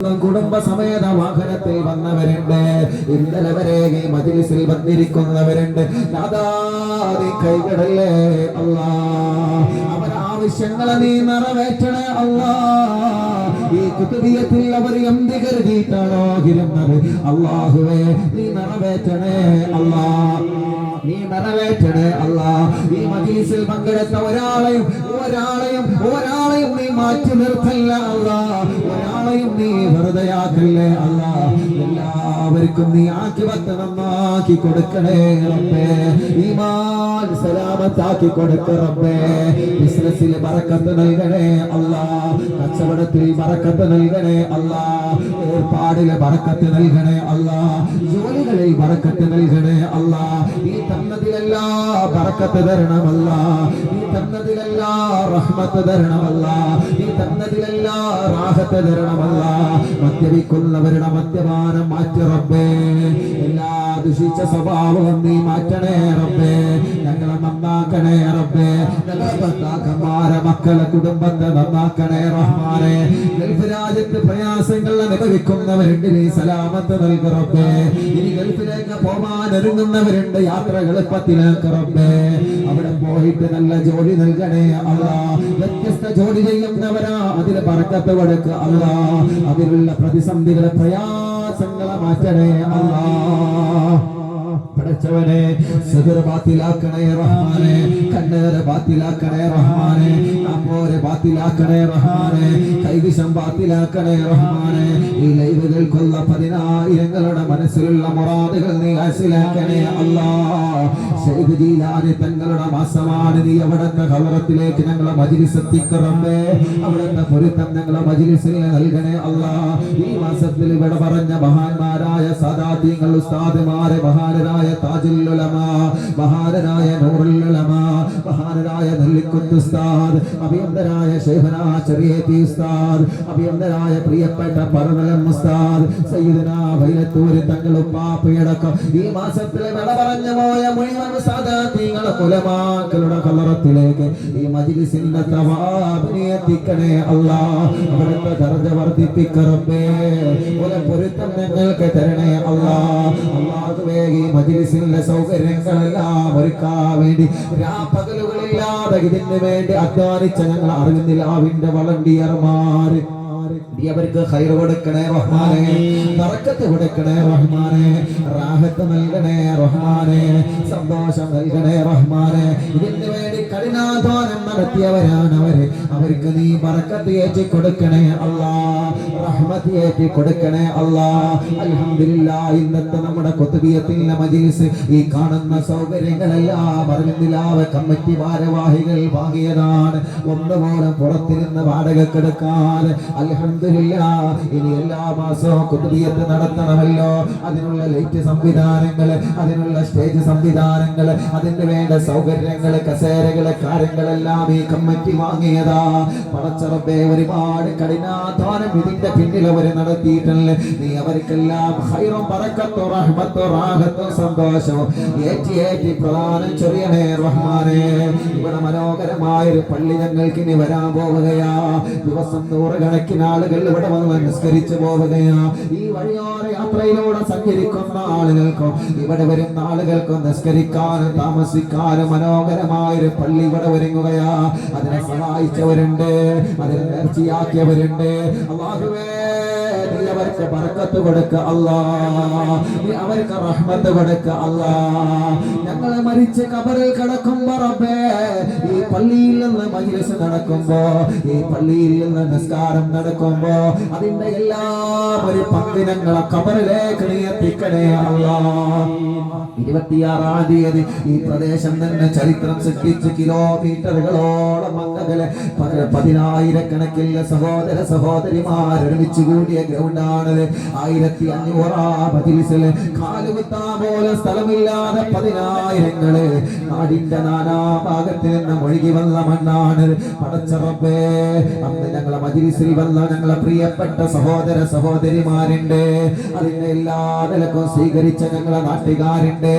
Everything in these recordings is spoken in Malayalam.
കുടുംബ സമേത വാഹനത്തിൽ വന്നവരുണ്ട്. ഇന്നലെ വരെ ഈ മജിലിസിൽ വന്നിരിക്കുന്നവരുണ്ട്. നീ കൈകടല്ലേ അല്ലാ. അവരുടെ ആവശ്യങ്ങളെ നീ നിറവേറ്റണേ അല്ലാ. ഈ കുത്തുബിയത്തിൽ അവർ എന്ത് കരുതിയിട്ടാണോ ഇരുന്നത് അള്ളാഹുവേ നീ നിറവേറ്റണേ അല്ലാ. നീ നിറവേറ്റണേ അല്ല. ഈ മജീസിൽ പങ്കെടുത്ത ഒരാളെയും ഒരാളെയും ഒരാളെയും നീ മാറ്റി നിർത്തല്ല അല്ല. ഒരാളെയും നീ വെറുതെയാക്കല്ലേ അല്ല? എല്ലാവർക്കും നീ ആക്കി വത്ത് നന്നാക്കി കൊടുക്കണേ റബ്ബേ. ഈമാൻ സലാമത്താക്കി കൊടുക്ക റബ്ബേ. ബിസിനസ്സിൽ മറക്കത്ത് നൽകണേ അല്ല. കച്ചവടത്തിൽ മറക്കത്ത് നൽകണേ അല്ല. ഏർപ്പാടിലെ മറക്കത്ത് നൽകണേ അല്ല. ജോലികളിൽ മറക്കത്ത് നൽകണേ അല്ല. ഈ തന്നതിലെല്ലാ പറക്കത്ത് തരണമല്ല. ഈ തന്നതിലെല്ലാ റഹ്മത്ത് തരണമല്ല. തന്നതിലെല്ലാ റാഹത്ത് തരണമല്ല. മദ്യപിക്കുന്നവരുടെ മദ്യപാനം മാറ്റി റബ്ബേ. എല്ലാ ദുഷിച്ച സ്വഭാവവും നീ മാറ്റണേ റബ്ബേ. ഞങ്ങളെ നന്നാക്കണേ റബ്ബേ. ഞങ്ങളെ ഭർത്താക്കന്മാരെ മക്കളെ കുടുംബത്തെ നന്നാക്കണേ റഹ്മാനെ. ഗൾഫ് രാജ്യത്ത് പ്രയാസങ്ങൾ അനുഭവിക്കുന്നവരുണ്ട് നീ സലാമത്ത് നൽക റബ്ബേ. ഇനി ഗൾഫിലേക്ക് പോവാൻ ഒരുങ്ങുന്നവരുണ്ട് യാത്രകൾ എളുപ്പത്തിലേക്ക് റബ്ബേ. അവിടെ പോയിട്ട് നല്ല ജോലി നൽകണേ അല്ല വ്യത്യസ്ത ജോലി ചെയ്യുന്നവരാ. അതിൽ പറക്കത്ത് കൊടുക്കുക അല്ല അതിലുള്ള പ്രതിസന്ധികളെ പ്രയാസങ്ങളെ മാറ്റണേ അല്ല പടച്ചവനെ സുഗർ ബാത്തിലാക്കണേ റഹ്മാനെ. കണ്ണേറ് ബാത്തിലാക്കണേ റഹ്മാനെ. അമ്മോരെ ബാത്തിലാക്കണേ റഹ്മാനെ. കൈവിഷം ബാത്തിലാക്കണേ റഹ്മാനെ. ഈ ലൈവുകൾക്കുള്ള പതിനായിരങ്ങളുടെ മനസ്സിലുള്ള മുറാദുകൾ നീ മനസ്സിലാക്കണേ അല്ലാ തങ്ങളുടെ മാസമാണ് നീ അവിടുത്തെ ഹവറത്തിലേക്ക് ഞങ്ങളെ മജിലിസ് എത്തിക്കറമ്പേ അവിടുത്തെ പൊരുത്തം ഞങ്ങളെ മജിലിസിൽ നൽകണേ അല്ല. ഈ മാസത്തിൽ ഇവിടെ പറഞ്ഞ മഹാന്മാരായ സദാത്യങ്ങൾ ഉസ്താദുമാരെ മഹാനരായ താജുൽ ഉലമ മഹാനരായ നൂറുൽ ഉലമ മഹാനരായ നെല്ലിക്കുത്ത് ഉസ്താദ് അഭിയന്തരായ ശൈഖന ചെറിയേത്തി ഉസ്താദ് അഭിയന്തരായ പ്രിയപ്പെട്ട പറവലം ഉസ്താദ് സയ്യിദന വൈലത്തൂര് തങ്ങൾ ഉപ്പാപ്പയടക്കം. ഈ മാസത്തിലെ വിട പറഞ്ഞു പോയ മുഴുവൻ സാദാത്യങ്ങളും കുലമാക്കളുടെ കലറത്തിലേക്ക് ഈ മജിലിസിന്റെ തവാബിനെ എത്തിക്കണേ അല്ലാ. അവരുടെ ദർജ വർദ്ധിപ്പിക്കറപ്പേ ഒരു പൊരുത്തം ഞങ്ങൾക്ക് തരണേ അല്ലാ. അള്ളാഹുവേ ഈ മജിലിസിന്റെ സൗകര്യങ്ങളെല്ലാം ഒരുക്കാൻ വേണ്ടി രാപ്പകലുകളില്ലാതെ ഇതിന് വേണ്ടി അധ്വാനിച്ച ഞങ്ങൾ അറിയുന്നില്ല. ആവിന്റെ വളണ്ടിയർമാര്. അവർക്ക് ഹൈർ കൊടുക്കണേ റഹ്മാനെ. ബറക്കത്ത് കൊടുക്കണേ റഹ്മാനെ. റാഹത്ത് നൽകണേ റഹ്മാനെ. സന്തോഷം നൽകണേ റഹ്മാനെ. ഇതിന് വേണ്ടി കഠിനാധ്വാനം നടത്തിയവരാണ് അവർ അവർക്ക് നീ ബറക്കത്ത് ഏറ്റി കൊടുക്കണേ അല്ലാ. റഹ്മത്ത് ഏറ്റി കൊടുക്കണേ അല്ലാ. അൽഹംദുലില്ലാ ഇന്നത്തെ നമ്മുടെ കൊത്തുബിയത്തിന്റെ മജീസ് ഈ കാണുന്ന സൗകര്യങ്ങളെല്ലാം അറിവിന്ദിലാവ കമ്മിറ്റി ഭാരവാഹികൾ വാങ്ങിയതാണ്. ഒന്നുപോലും പുറത്തിരുന്ന് വാടകക്കെടുക്കാതെ അൽഹംദുലില്ലാ ഇനി എല്ലാ മാസവും കുത്തുബിയത്ത് നടത്തണമല്ലോ. അതിനുള്ള ലൈറ്റ് സംവിധാനങ്ങൾ അതിനുള്ള സ്റ്റേജ് സംവിധാനങ്ങൾ അതിന് വേണ്ട സൗകര്യങ്ങൾ കസേരകൾ കാര്യങ്ങളെല്ലാം ഈ കമ്മിറ്റി വാങ്ങിയതാ. പടച്ചറബെ ഒരുപാട് കഠിനാധ്വാനം ഇതിന്റെ പിന്നിൽ അവർ നടത്തിയിട്ടല്ലേ നീ അവർക്കെല്ലാം ഹൈറും പറക്കത്തോ റഹ്മത്തോ റാഹത്തോ സന്തോഷവും ഏറ്റി ഏറ്റി പ്രധാനം ചെറിയണേ റഹ്മാനെ. ഇവിടെ മനോഹരമായൊരു പള്ളി ഞങ്ങൾക്ക് ഇനി വരാൻ പോവുകയാ. ദിവസം നൂറുകണക്കിന് ആളുകൾ ഇവിടെ വന്ന് നിസ്കരിച്ചു പോവുകയാ. ഈ വഴിയോര യാത്രയിലൂടെ സഞ്ചരിക്കുന്ന ആളുകൾക്കും ഇവിടെ വരുന്ന ആളുകൾക്കും നിസ്കരിക്കാനും താമസിക്കാനും മനോഹരമായ ഒരു പള്ളി ഇവിടെ ഒരുങ്ങുകയാ. അതിനെ സഹായിച്ചവരുണ്ട്. അതിനെ നേർച്ചയാക്കിയവരുണ്ട് അള്ളാഹുവേ. നീ അവർക്ക് ബർക്കത്ത് കൊടുക്ക അല്ലാ. നീ അവർക്ക് റഹ്മത്ത് കൊടുക്ക അല്ലാ. ഞങ്ങൾ മരിച്ച് കബറിൽ കിടക്കുമ്പോ റബ്ബേ ഈ പള്ളിയിൽ നിന്ന് മജ്ലിസ് നടക്കുമ്പോ ഈ പള്ളിയിൽ നിന്ന് നിസ്കാരം നടക്കുമ്പോ അതിന്റെ എല്ലാം ഒരു പങ്ക് ഞങ്ങളെ കബറിലേക്ക് നീ എത്തിക്കണേ അല്ലാ. ഇരുപത്തിയാറാം തീയതി ഈ പ്രദേശം തന്നെ ചരിത്രം സൃഷ്ടിച്ച് കിലോമീറ്ററുകളോളം അംഗങ്ങളെ പതിനായിരക്കണക്കിലെ സഹോദര സഹോദരിമാർ ഒരുമിച്ച് കൂടിയ ഗ്രൗണ്ടാണ് വന്നത് ആയിരത്തി അഞ്ഞൂറാമതിസിൽ മജിലിസിൽ കാലുകുത്താ പോലെ സ്ഥലമില്ലാതെ പതിനായിരങ്ങൾ നാടിന്റെ നാനാഭാഗത്ത് നിന്ന് ഒഴുകി വന്ന മണ്ണാണ്. പടച്ചറപ്പേ അന്ന് ഞങ്ങളെ മജിലിസിൽ വന്ന ഞങ്ങളെ പ്രിയപ്പെട്ട സഹോദര സഹോദരിമാരുണ്ട്. അതിന്റെ എല്ലാ നിലക്കും സ്വീകരിച്ച ഞങ്ങളെ നാട്ടുകാരുണ്ട്.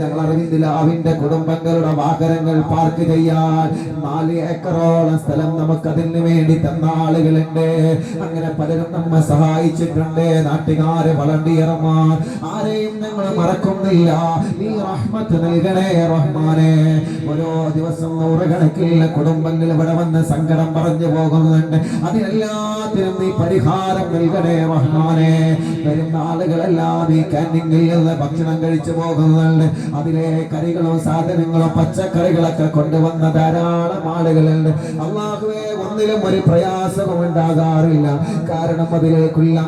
ഞങ്ങൾ അരവിന്ദിലാവിന്റെ കുടുംബങ്ങളുടെ വാഹനങ്ങൾ പാർക്ക് ചെയ്യാൻ നാല് ഏക്കറോളം സ്ഥലം നമുക്ക് അതിന് വേണ്ടി തന്ന ആളുകളുണ്ട്. അങ്ങനെ പലരും നമ്മെ സഹായിച്ചിട്ടുണ്ട് നാട്ടുകാരെ വളണ്ടിയറമാർ ആരെയും ഞങ്ങൾ മറക്കുന്നില്ല. നീ റഹ്മത്ത് നൽകണേ റഹ്മാനെ. ഓരോ ദിവസം നൂറുകണക്കിലുള്ള കുടുംബങ്ങൾ ഇവിടെ വന്ന് സങ്കടം പറഞ്ഞു പോകുന്നുണ്ട്. അതിനെല്ലാത്തിനും നീ പരിഹാരം നൽകണേ റഹ്മാനെ. വരുന്ന ആളുകളെല്ലാം ഈ ക്യാന്റീനിൽ നിന്ന് ഭക്ഷണം കഴിച്ചു പോകുന്നുണ്ട്. അതിലെ കറികളും സാധനങ്ങളും പച്ചക്കറികളൊക്കെ കൊണ്ടുവന്ന ധാരാളം ആളുകളുണ്ട്. അള്ളാഹുവേ ഒന്നിലും ഒരു പ്രയാസവും ഉണ്ടാകാറില്ല കാരണം അതിലേക്കുള്ള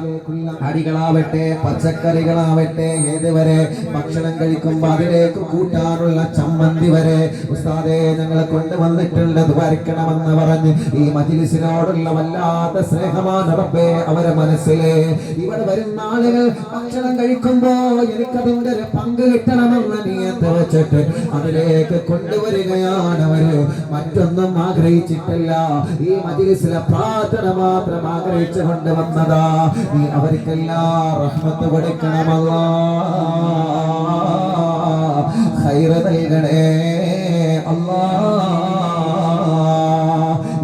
അരികളാവട്ടെ പച്ചക്കറികളാവട്ടെ ഏത് വരെ ഭക്ഷണം കഴിക്കുമ്പോൾ അതിലേക്ക് കൂട്ടാനുള്ള ചമ്മന്തി വരെ ഉസ്താദെ ഞങ്ങളെ കൊണ്ടുവന്നിട്ടുള്ളത് വരയ്ക്കണമെന്ന് പറഞ്ഞ് ഈ മജിലിസിനോടുള്ള വല്ലാത്ത സ്നേഹമാണ് റബ്ബേ അവരെ മനസ്സിലെ. ഇവിടെ വരുന്ന ആളുകൾ ഭക്ഷണം കഴിക്കുമ്പോ എനിക്കതിന്റെ ഒരു പങ്ക് കിട്ടണമെന്ന് നീയത്ത് വെച്ചിട്ട് അതിലേക്ക് കൊണ്ടുവരികയാണ് അവർ. മറ്റൊന്നും ആഗ്രഹിച്ചിട്ടില്ല. ഈ മജിലിസിലെ പ്രാർത്ഥന മാത്രം ആഗ്രഹിച്ചു കൊണ്ടുവന്നതാ നീ അവർക്കെല്ലാം റഹ്മത്ത് കൊടുക്കണമല്ല. ഹൈറ നൽകണേ അല്ലാ.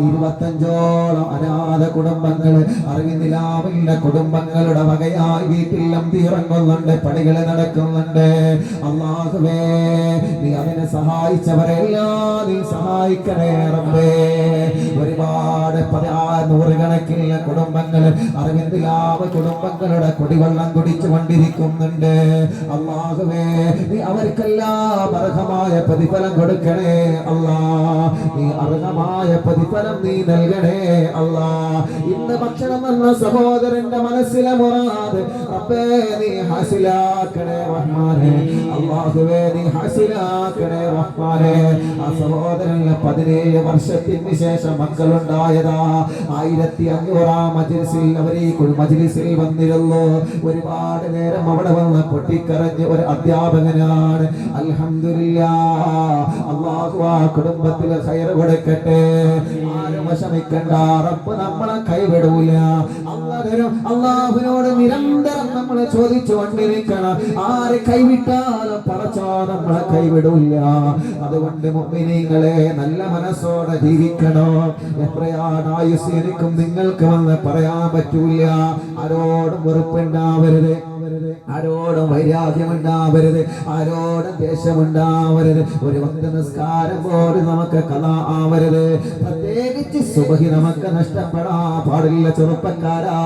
ഇരുപത്തഞ്ചോളം അനാഥ കുടുംബങ്ങൾ അറിവിന്ദിലാവിന്റെ കുടുംബങ്ങളുടെ വകയായി വീട്ടിൽ അമ്പിറങ്ങുന്നുണ്ട് പണികൾ നടക്കുന്നുണ്ട്. അള്ളാഹുവേ നീ സഹായിച്ചവരെല്ലാം നീ സഹായിക്കണേ റബ്ബേ. ഒരുപാട് പതിനാ നൂറുകണക്കിലുള്ള കുടുംബങ്ങൾ അറിവിന്ദിലാവ് കുടുംബങ്ങളുടെ കുടിവെള്ളം കുടിച്ചു കൊണ്ടിരിക്കുന്നുണ്ട്. അള്ളാഹുവേ നീ അവർക്കെല്ലാം അർഹമായ പ്രതിഫലം കൊടുക്കണേ അല്ലാ. നീ അർഹമായ പ്രതിഫലം നീ നൽകണേ അല്ലാ. ഇന്ന് ഭക്ഷണം എന്ന സഹോദരന്റെ മനസ്സിലെ മുറാദ് അപ്പേ നീ ഹാസിലാക്കണേ റഹ്മാനെ. അള്ളാഹുവേ നീ ഹാസിലാക്കണേ റഹ്മാനെ. ആ സഹോദരന് പതിനേഴ് വർഷത്തിന് ശേഷം മക്കളുണ്ടായതാ. ആയിരത്തി അഞ്ഞൂറാം മജിൽസിൽ അവരെ മജിലിസിൽ വന്നിരുന്നു. ഒരുപാട് നേരം അവിടെ വന്ന് പൊട്ടിക്കറഞ്ഞ് ഒരു അധ്യാപകനാണ്. അൽഹംദുലില്ലാ അള്ളാഹു ആ കുടുംബത്തിൽ കൊടുക്കട്ടെ. ആരും വിഷമിക്കണ്ട റബ്ബ് നമ്മളെ കൈവിടൂല. അള്ളാഹുരും അള്ളാഹുവിനോട് നിരന്തരം നമ്മൾ ചോദിച്ചുകൊണ്ടിരിക്കണം ആര് കൈവിട്ടാലും പറച്ചോ നമ്മളെ കൈവിടില്ല. അതുകൊണ്ട് മുഅ്മിനീങ്ങളെ നല്ല മനസ്സോടെ ജീവിക്കണോ. എത്രയാണ് ആയുസ് എനിക്കും നിങ്ങൾക്ക് വന്ന് പറയാൻ പറ്റൂല. ആരോടും വെറുപ്പുണ്ടാവരുത്. ആരോടും വൈരാഗ്യമുണ്ടാവരുത് ആരോടും ദേഷ്യമുണ്ടാവരുത്. ഒരു ഭക്ത നിസ്കാരം പോലും നമുക്ക് കഥ ആവരുത്. പ്രത്യേകിച്ച് സുബഹി നമുക്ക് നഷ്ടപ്പെടാ പാടില്ല ചെറുപ്പക്കാരാ.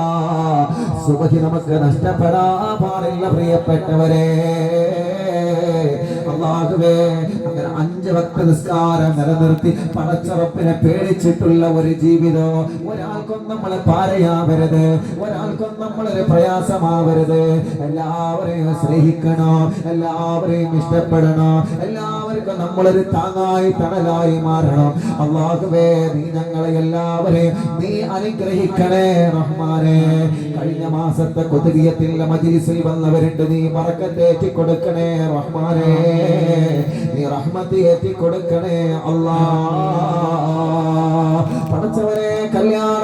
സുബഹി നമുക്ക് നഷ്ടപ്പെടാ പാടില്ല പ്രിയപ്പെട്ടവരെ. അള്ളാഹുവേ അഞ്ച് ഭക്ത നിസ്കാരം നിലനിർത്തി പടച്ചുറപ്പിനെ പേടിച്ചിട്ടുള്ള ഒരു ജീവിതം ഒരാൾക്കും നമ്മളെ പാരയാവരുത് ഒരാൾക്കും നമ്മളൊരു പ്രയാസമാവരുത്. എല്ലാവരെയും സ്നേഹിക്കണം? എല്ലാവരെയും ഇഷ്ടപ്പെടണം? ഇഷ്ടപ്പെടണോ എല്ലാവർക്കും നമ്മളൊരു താങ്ങായി തണലായി മാറണം. അള്ളാഹുവേ നീ ഞങ്ങളെ എല്ലാവരെയും നീ അനുഗ്രഹിക്കണേ റഹ്മാനെ. കഴിഞ്ഞ മാസത്തെ കൊതുകിയത്തിലെ മജിലിസിൽ വന്നവരുണ്ട്. നീ മറക്കത്തേറ്റി കൊടുക്കണേ റഹ്മാനെ. നീ റഹ്മത്ത് ഏറ്റി കൊടുക്കണേ പഠിച്ചവരെ പടച്ചവരെ കല്യാണ